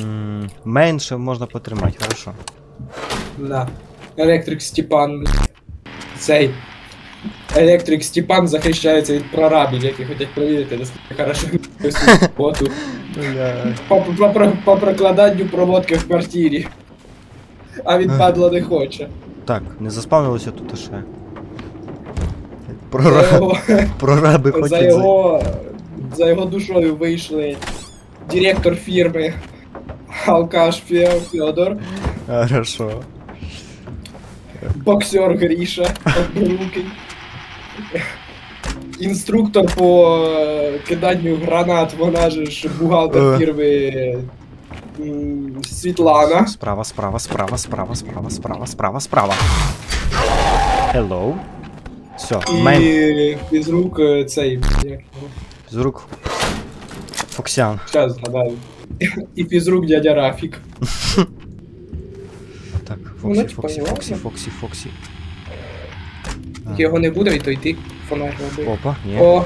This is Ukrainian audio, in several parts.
М, Менше можна потримати, хорошо. Да. Електрик Степан. Цей. Електрик Степан захищається від прорабів, які хочуть провірити, наскільки хорошо роботу. По, по, по, по прокладанню проводки в квартирі. А він Ех. падло не хоче. Так, не заспавнилося тут ще. За Прора... його, Прораби за хочуть. його, за його душою вийшли директор фірми Алкаш Фе- Федор, Хорошо. боксер Гріша, однорукий, інструктор по е, киданню гранат, вона же ж бухгалтер Е. фірми Світлана. Справа, справа, справа, справа, справа, справа, справа, справа. Hello. Все, І фізрук е, цей. як рук. Фоксян. Щас згадаю. І фізрук дядя Рафік. Так, Ну, Фоксі, типа, Фоксі, не Фоксі. Фоксі, Фоксі. Його не буде, і то йти фонарь робити. Опа, ні. О,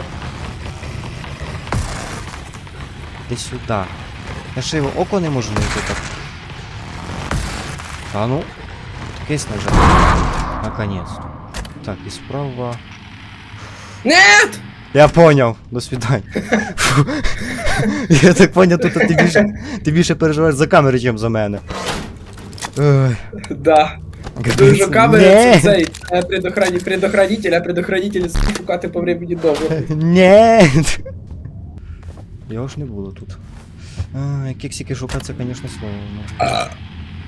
Іди сюди. Я ще його око не можу знайти так. А ну. Кись нажав. Наконец. Так, і справа. Нет! Я понял. До свидання. Фу. Я так понял, тут ти більше, ти більше переживаєш за камери, ніж за мене. Ой, Да. Дуже камера це цей е, предохрані, предохранитель, а предохранитель шукати по времени довго. Ні. Його ж не було тут. А, кексики шукати, це, звісно, сложно.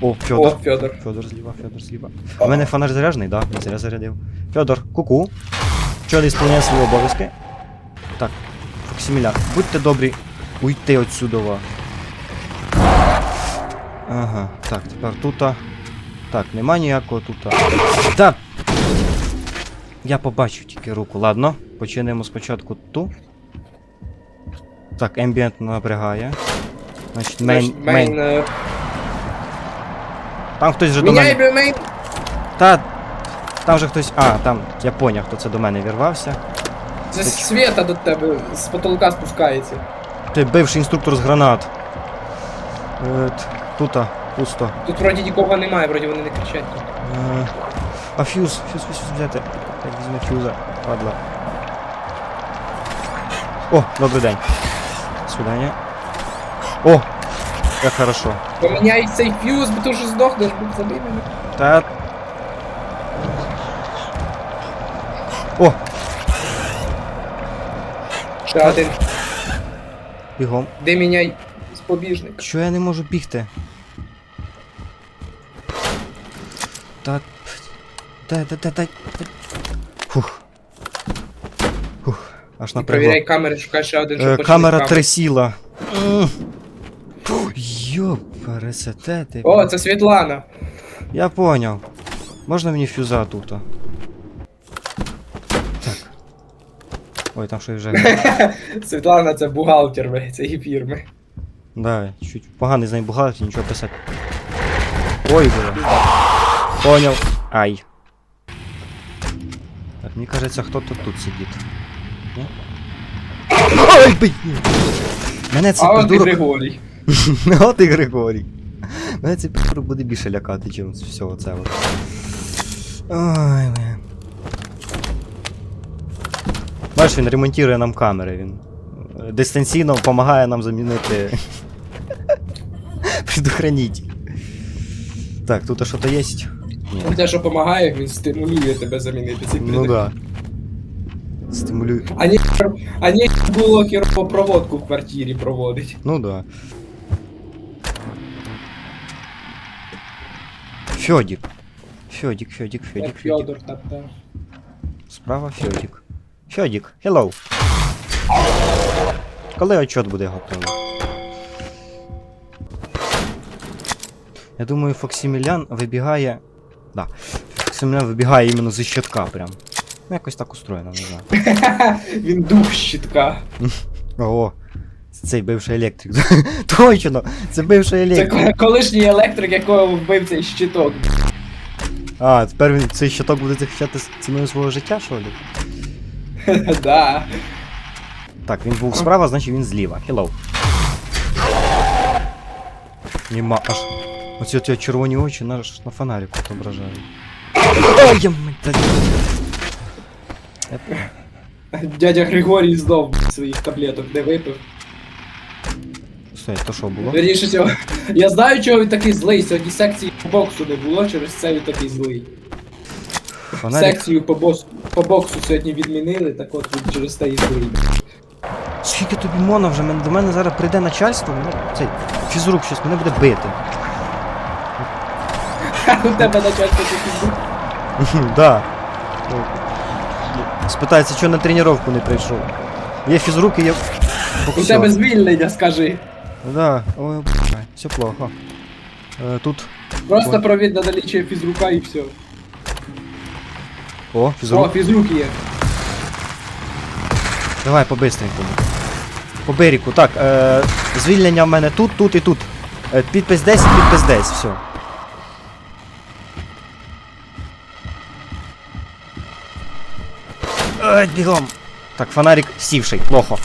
О, О, Федор. Федор. Федор зліва, Федор зліва. У мене фонарь заряджений, да? Не зря зарядив. Федор, ку-ку. Чого ісполняє свої обов'язки? Так, Фоксиміляр, будьте добрі, уйти отсюдова. Ага, так, тепер тута. Так, нема ніякого тута. Так! Я побачу тільки руку, ладно. Починемо спочатку ту. Так, ембієнт напрягає. Значить, мейн, мейн. е, Там хтось вже до мене. Та. Там же хтось. А, там, я поняв, хто це до мене вірвався. Це світа до тебе з потолка спускається. Ти бивший інструктор з гранат. Е, Тута, пусто. Тут вроді нікого немає, вроді вони не кричать. Е, А фьюз, фьюз, фьюз взяти. Так, візьми фьюза. Падла. О, добрий день. Свидання. О! Як хорошо. Поміняй цей фьюз, бо ти вже здохнеш, будь забий мене. Та. О! Ще один. Бігом. Де міняй спобіжник? Чого я не можу бігти? Та. Та, та, та, та. та. Фух. Фух. Аж І напрягло. перевіряй камери, шукай ще один, щоб Е, почали камера камери. трясіла. М. Фу, Йо, ти. О, це Світлана. Я поняв. Можна мені фюза тут? Ой, там щось вже. Світлана це бухгалтер бля, цієї фірми. Да, чуть поганий з нею бухгалтер, нічого писати. Ой, бля. Поняв. Ай. Так, мені кажеться, хто-то тут сидить. Ні? Ой, блін! Мене цей А от і придурок... Григорій. От і Григорій. Мене цей придурок буде більше лякати, чим всього це. Ой, бля. Бачиш, він ремонтує нам камери, він е, дистанційно допомагає нам замінити предохранитель. Так, тут що-то є? Ні. Те, що допомагає, він стимулює тебе замінити цей Ну да. Стимулює. А ні, а ні було хірово проводку в квартирі проводить. Ну да. Федик, Федик, Федик, Як Фьодор та та. Справа Федик. Федик, hello. Коли отчет буде готовий? Я думаю, Фоксимілян вибігає. Да. Фоксимілян вибігає іменно зі щитка прям. Ну, якось так устроєно, не знаю. Він дух щитка. Ого. Цей бивший електрик. Точно! Це бивший електрик. ко- колишній електрик, якого вбив цей щиток. А, тепер він цей щиток буде захищати ціною свого життя, що ли? Да. Так, він був справа, значить він зліва. Hello. Нема аж. Оці от червоні очі на, на фонаріку отображають. Ой, я м- Дядя Григорій знов своїх таблеток не випив. Стой, то що було? Вірніше цього. Я знаю, чого він такий злий. Сьогодні секції по боксу не було, через це він такий злий. Фонарик. Секцію по, бос... по боксу сьогодні відмінили, так от він через те і злий. Скільки тобі моно вже? Мен- До мене зараз прийде начальство, мене цей фізрук щось мене буде бити. У тебе начальство був. да. Спитається, чого на тренування не прийшов. Є фізрук і є. У боксер. тебе звільнення, скажи. Да, ой, б***ь, все плохо. Е, тут. Просто провід на наличие фізрука і все. О, О, фізрук. фізрук є. Давай по-бистренькому. По берегу. Так, е, звільнення в мене тут, тут і тут. Е, підпис 10, підпис 10, все. Ай, бігом. Так, фонарик сівший, плохо.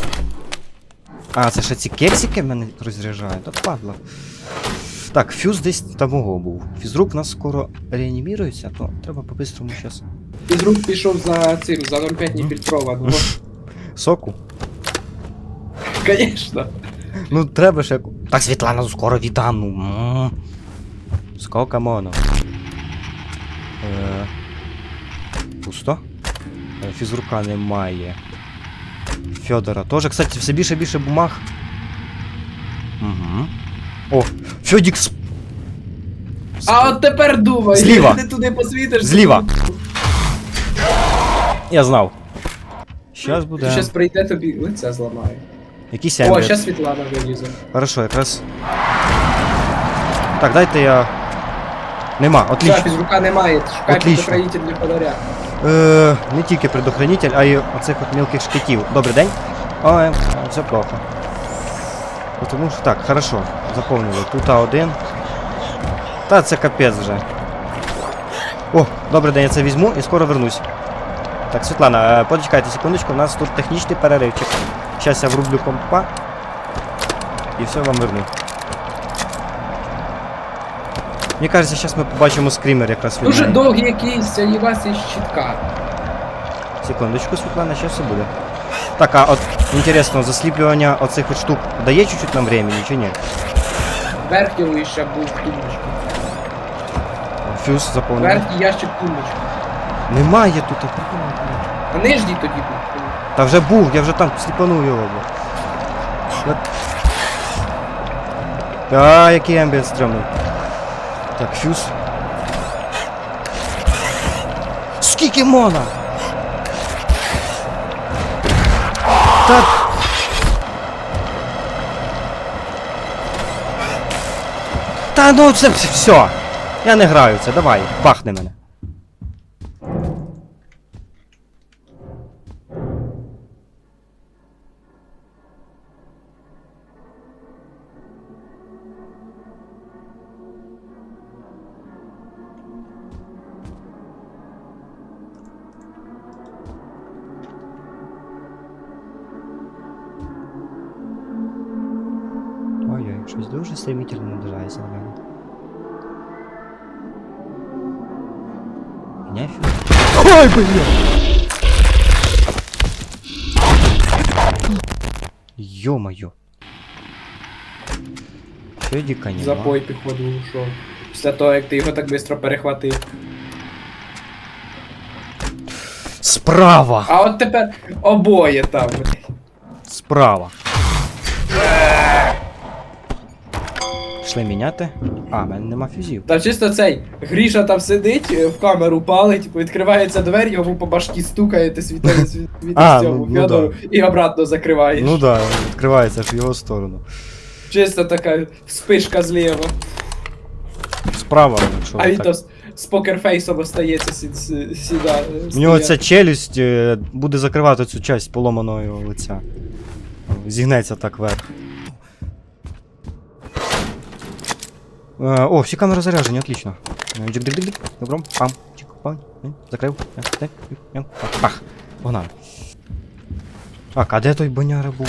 А, це ще ці кексики мене розряджають, от падла. Так, фюз десь там мого був. Фізрук у нас скоро реанімірується, то треба по-бистрому зараз. Фізрук пішов за цим, за 0,5 нефільтрованого. Соку. Конечно. Ну, треба як. Так, Світлана, ну, скоро віддам, ну. м. Скільки моно? Е... Пусто. Е, Фізрука немає. Федора теж, кстати, все більше і більше бумаг. Угу. О, Федік з... А от тепер думай, Зліва. ти туди посвітиш. Зліва. Я знав. Щас буде. Щас прийде тобі лице зламає. Якийсь О, ембріт. щас Світлана вилізе. Хорошо, якраз. Так, дайте я. Нема, отлично. фізрука немає, шукай предохранитель для фонаря. Е, не тільки предохранитель, а й оцих от мілких шкітів. Добрий день. Ой, все плохо. Тому що так, хорошо, заповнили. Тут А1. Та це капець вже. О, добрий день, я це візьму і скоро вернусь. Так, Світлана, е, почекайте секундочку, у нас тут технічний переривчик. Зараз я врублю компа. І все вам верну. Мені кажеться, зараз ми побачимо скрімер якраз Дуже довгий якийсь, а і вас є щитка. Секундочку, Світлана, ще все буде. Так, а от інтересно, засліплювання оцих от штук дає чуть-чуть нам времени, чи ні? Верхній ще був в тумбочці. Фюз заповнений. Верхній ящик тумбочки. Немає тут. а прикольно, блядь. А нижній тоді був. Та вже був, я вже там сліпанув його. бля. От. А, який амбієнт стрьомний. Так, фюз. Скільки мона? Та... Та ну це все. Я не граю в це, давай, бахни мене. Щось дуже стремительно наближається на мене. Меня фю... Ой, блин! Ё-моё. Федика нема. Запой походу ушов. Після того, як ти його так швидко перехватив. Справа! А от тепер обоє там. блядь. Справа. Пішли міняти. А, в мене нема фюзів. Там чисто цей Гріша там сидить, е, в камеру палить, відкривається двері, йому по башки стукає, ти світає цьому ну- ну Федору і обратно закриваєш. Ну да, відкривається в його сторону. Чисто така вспишка зліва. Справа, якщо А він так. то з, з покерфейсом остається сі, сі, сіда. У нього ця челюсть е, буде закривати цю часть поломаного лиця. Зігнеться так вверх. О, всі камери заряджені, отлично. Е, Джик-дик-дик-дик. Добро, пам, чик, пам, м, закрив. е, те, м, пах, Пах, погнали. Так, а де той боняра був?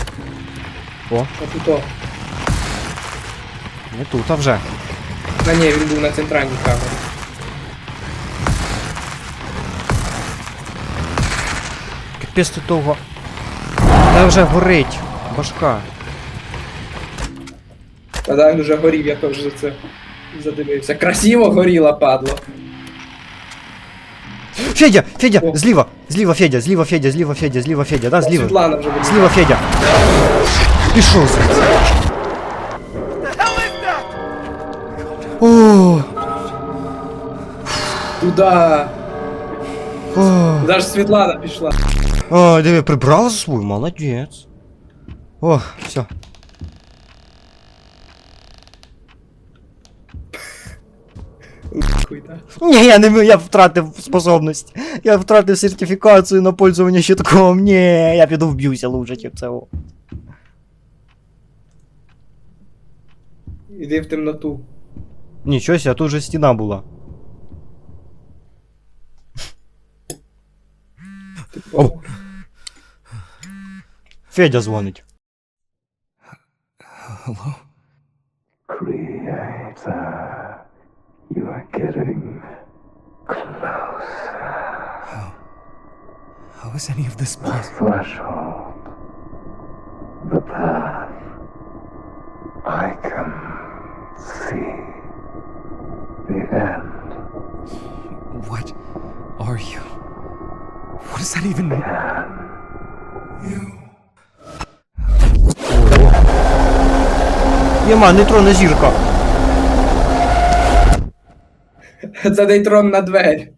О, А тут о. Не тут, а вже. А ні, він був на центральній камері. Капець тут довго. Та вже горить. Башка. Та да, він вже горів, я теж за це задивився. Красиво горіла, падло. Федя! Федя! О. Зліва! Зліва, Федя, зліва, Федя, зліва, Федя, зліва, Федя, да, зліва. Світлана вже буде. Зліва, Федя. Пішов звідси. О, Туда. о, Даже Світлана пішла. о, диви, прибрала свою, молодець. О, все. Ні, я не я втратив способність. Я втратив сертифікацію на пользування щитком. Ні, я піду вб'юся лучше, чим це. Іди в темноту. Нічого ся, тут же стіна була. Типу, О. Федя дзвонить. Hello? Creator, You are getting closer. How? How is any of this possible? The threshold. The path. I can see the end. What are you? What does that even mean? You. Jema, nitro. Це трон на двері.